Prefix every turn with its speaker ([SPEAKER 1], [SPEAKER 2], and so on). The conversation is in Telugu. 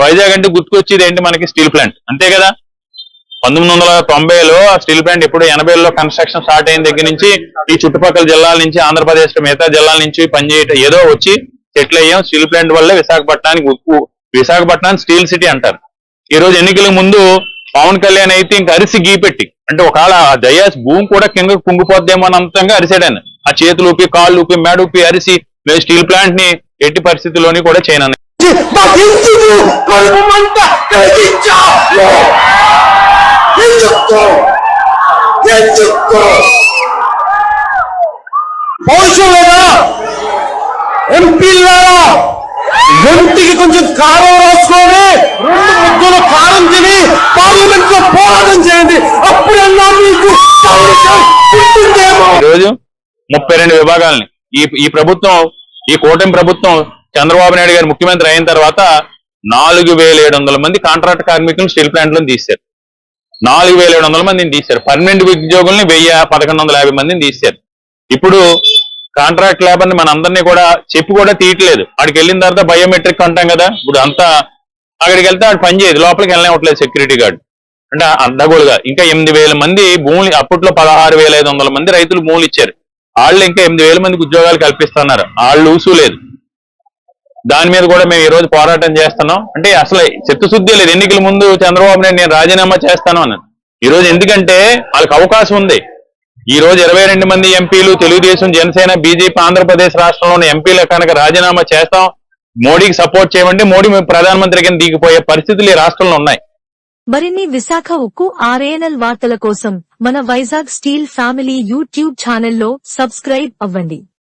[SPEAKER 1] వైజాగ్ అంటే గుర్తుకొచ్చేది ఏంటి మనకి? Steel plant. అంతే కదా? పంతొమ్మిది వందల తొంభైలో ఆ స్టీల్ ప్లాంట్ ఇప్పుడు ఎనభైలో కన్స్ట్రక్షన్ స్టార్ట్ అయిన దగ్గర నుంచి ఈ చుట్టుపక్కల జిల్లాల నుంచి ఆంధ్రప్రదేశ్ మిగతా జిల్లాల నుంచి పనిచేయటం ఏదో వచ్చి సెటిల్ అయ్యాం. స్టీల్ ప్లాంట్ వల్లే విశాఖపట్నానికి ఉక్కు విశాఖపట్నాన్ని స్టీల్ సిటీ అంటారు. ఈ రోజు ఎన్నికల ముందు పవన్ కళ్యాణ్ అయితే ఇంకా అరిసి గీపెట్టి అంటే ఒకవేళ ఆ దయాస్ భూమి కూడా కింద కుంగిపోద్దేమో అనంతంగా అంతంగా ఆ చేతులు ఊపి కాళ్ళు ఊపి మేడ ఊపి అరిసి స్టీల్ ప్లాంట్ని ఎట్టి పరిస్థితుల్లోని కూడా
[SPEAKER 2] ఎందుకు ఎందుకు పౌరుషులారా ఎంపీలారా ఒంటికి కొంచెం కారం రాసుకొని రెండు ముద్దలు కారం తిని పార్లమెంట్లో పోరాటం చేయండి. అప్పుడన్నా మీకు పౌరుషం పుట్టిందేమో.
[SPEAKER 1] ఈ రోజు ముప్పై రెండు విభాగాలని. ఈ ఈ ప్రభుత్వం ఈ కూటమి ప్రభుత్వం చంద్రబాబు నాయుడు గారు ముఖ్యమంత్రి అయిన తర్వాత నాలుగు వేల ఏడు వందల మంది కాంట్రాక్ట్ కార్మికులను స్టీల్ ప్లాంట్లను తీశారు. నాలుగు వేల ఏడు వందల మందిని తీశారు. పర్మనెంట్ ఉద్యోగుల్ని వెయ్యి పదకొండు వందల యాభై మందిని తీశారు. ఇప్పుడు కాంట్రాక్ట్ లేబర్ని మన అందరినీ కూడా చెప్పి కూడా తీయట్లేదు. అక్కడికి వెళ్ళిన తర్వాత బయోమెట్రిక్ అంటాం కదా ఇప్పుడు అంతా అక్కడికి వెళ్తే ఆడు పని చేయదు. లోపలికి వెళ్ళనివ్వట్లేదు సెక్యూరిటీ గార్డ్. అంటే అడ్డగోలుగా. ఇంకా ఎనిమిది వేల మంది భూములు అప్పట్లో పదహారు వేల ఐదు వందల మంది రైతులు భూములు ఇచ్చారు. వాళ్ళు ఇంకా ఎనిమిది వేల మందికి ఉద్యోగాలు కల్పిస్తున్నారు. వాళ్ళు ఊసు లేదు దాని మీద కూడా మేము ఈ రోజు పోరాటం చేస్తున్నాం. అంటే అసలు చిత్తశుద్ధి లేదు. ఎన్నికల ముందు చంద్రబాబు నాయుడు నేను రాజీనామా చేస్తాను అన్నాను. ఈ రోజు ఎందుకంటే వాళ్ళకి అవకాశం ఉంది. ఈ రోజు ఇరవై రెండు మంది ఎంపీలు తెలుగుదేశం జనసేన బీజేపీ ఆంధ్రప్రదేశ్ రాష్ట్రంలోని ఎంపీలు కనుక రాజీనామా చేస్తాం మోడీకి సపోర్ట్ చేయమంటే మోడీ ప్రధానమంత్రి కింద దిగిపోయే పరిస్థితులు ఈ రాష్ట్రంలో ఉన్నాయి.
[SPEAKER 3] మరిన్ని విశాఖ ఉక్కు ఆర్ఏఎన్ఎల్ వార్తల కోసం మన వైజాగ్ స్టీల్ ఫ్యామిలీ యూట్యూబ్ ఛానల్లో సబ్స్క్రైబ్ అవ్వండి.